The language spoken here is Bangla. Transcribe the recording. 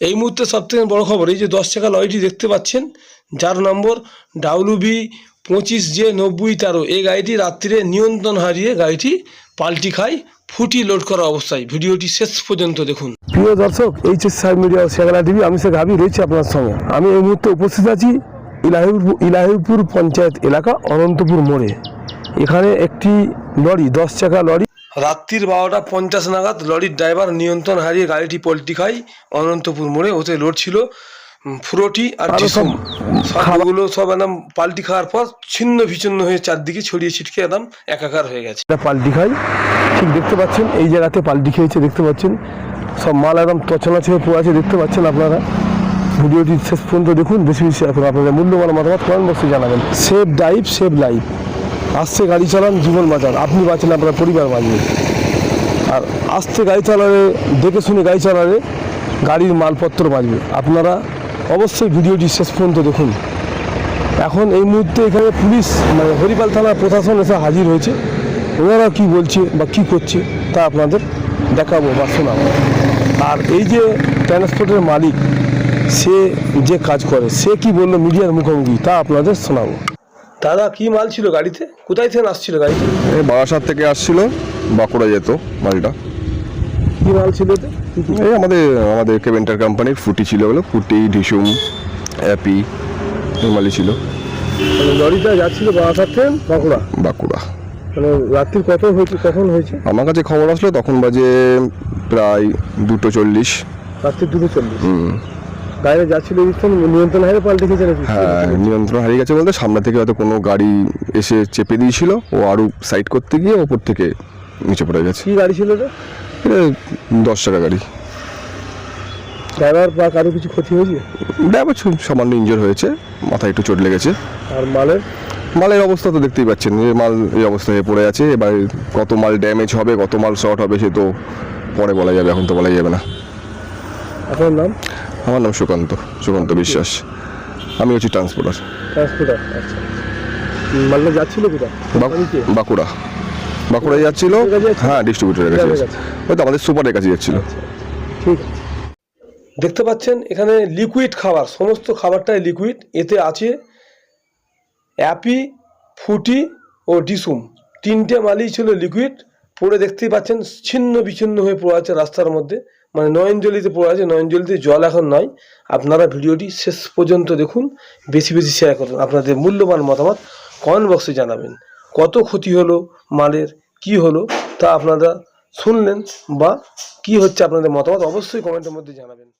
এই মুহূর্তে সবথেকে বড় খবর, এই যে দশ টাকা লরিটি দেখতে পাচ্ছেন, যার নম্বর ডাব্লু বি পঁচিশ জে নব্বই তেরো। এই গাড়িটি রাত্রিরে নিয়ন্ত্রণ হারিয়ে গাড়িটি পাল্টি খায় ফুটি লোড করা অবস্থায়। ভিডিওটি শেষ পর্যন্ত দেখুন। প্রিয় দর্শক এইচ এস সাহেব মিডিয়া শেখালা টিভি, আমি সে গাবি রয়েছি আপনার সঙ্গে। আমি এই মুহূর্তে উপস্থিত আছি ইলাহিপুর ইলাহিপুর পঞ্চায়েত এলাকা অনন্তপুর মোড়ে। এখানে একটি লরি, দশ চাকা লরি রাত্রির বারোটা পঞ্চাশ নাগাদ লরির ড্রাইভার নিয়ন্ত্রণ হারিয়ে গাড়িটি পল্টি খায়। অনন্তপুর মোড়ে ওতে লোড ছিল ফুরোটি আর টিসুম সবগুলো সব একদম পাল্টি খাওয়ার পর ছিন্ন বিচ্ছিন্ন হয়ে চারদিকে ছড়িয়ে ছিটকে একদম একাকার হয়ে গেছে। এটা পাল্টি খাই ঠিক দেখতে পাচ্ছেন এই জায়গাতে পাল্টি খেয়েছে দেখতে পাচ্ছেন। সব মাল একদম তছনা ছেড়ে পড়ে আছে দেখতে পাচ্ছেন আপনারা। ভিডিওটি শেষ পর্যন্ত দেখুন বেশি বেশি করুন আপনাদের মূল্যবান মতামত কমেন্ট বক্সে জানাবেন। সেভ ড্রাইভ সেভ লাইফ আসছে গাড়ি চালান, জীবন বাঁচান। আপনি বাঁচেন, আপনার পরিবার বাঁচবে। আর আস্তে গাড়ি চালালে, দেখে শুনে গাড়ি চালালে গাড়ির মালপত্র বাঁচবে। আপনারা অবশ্যই ভিডিওটি শেষ পর্যন্ত দেখুন। এখন এই মুহূর্তে এখানে পুলিশ মানে হরিপাল থানা প্রশাসন এসে হাজির হয়েছে। ওনারা কি বলছে বা কি করছে, তা আপনাদের দেখাবো বা শোনাবো। আর এই যে ট্রান্সপোর্টের মালিক, সে যে কাজ করে, সে কি বলল মিডিয়ার মুখোমুখি, তা আপনাদের শোনাবো। দাদা কি মাল ছিল গাড়িতে? কোথায় থেকে আসছিল গাড়িতে এই বারাসাত থেকে আসছিল বাঁকুড়া যেত মালটা। কি মাল ছিল? এই আমাদের আমাদের কেভেন্টার কোম্পানির ফুটি ছিল বলে ফুটি ঢিসুম অ্যাপি এই মালই ছিল। লরিটা যাচ্ছিল বারাসাত থেকে বাঁকুড়া? বাঁকুড়া। মানে রাত্রি কত হয়েছে কখন হয়েছে? আমার কাছে খবর আসলো তখন বাজে প্রায় দুটো চল্লিশ। রাত্রি দুটো চল্লিশ। হুম, গাড়িটা যাচ্ছিল নিয়ন্ত্রণ হারে পাল্টে নাকি হ্যাঁ নিয়ন্ত্রণ হারিয়ে গেছে বলতে সামনে থেকে হয়তো কোনো গাড়ি এসে চেপে দিয়েছিল ও আরও সাইড করতে গিয়ে ওপর থেকে নিচে পড়ে গেছে। কি গাড়ি ছিল দশ টাকা গাড়ি। ড্রাইভার বা কারও কিছু ক্ষতি হয়েছে? ড্রাইভার সামান্য ইঞ্জোর হয়েছে মাথায় একটু চোট লেগেছে। আর মালের? মালের অবস্থা তো দেখতেই পাচ্ছেন যে মাল এই অবস্থায় পড়ে আছে এবার কত মাল ড্যামেজ হবে কত মাল শর্ট হবে সে তো পরে বলা যাবে এখন তো বলা যাবে না। আপনার নাম? আমার নাম সুকান্ত সুকান্ত বিশ্বাস। আমি হচ্ছি ট্রান্সপোর্টার। ট্রান্সপোর্টার আচ্ছা। যাচ্ছিল কোথায়? বাঁকুড়া। বাঁকুড়ায় যাচ্ছিল? হ্যাঁ ডিস্ট্রিবিউটারের কাছে ওই তো আমাদের সুপারের কাছে যাচ্ছিল। ঠিক আছে। দেখতে পাচ্ছেন এখানে লিকুইড খাবার সমস্ত খাবারটাই লিকুইড এতে আছে অ্যাপি ফুটি ও ডিসুম। তিনটে মালই ছিল লিকুইড পড়ে দেখতেই পাচ্ছেন ছিন্ন বিচ্ছিন্ন হয়ে পড়ে আছে রাস্তার মধ্যে। মানে নয়নজলিতে পড়ে আছে, নয়নজলিতে জল এখন নয় আপনারা ভিডিওটি শেষ পর্যন্ত দেখুন, বেশি বেশি শেয়ার করুন। আপনাদের মূল্যবান মতামত কমেন্ট বক্সে জানাবেন। কত ক্ষতি হলো, মালের কি হলো, তা আপনারা শুনলেন বা কি হচ্ছে আপনাদের মতামত অবশ্যই কমেন্টের মধ্যে জানাবেন।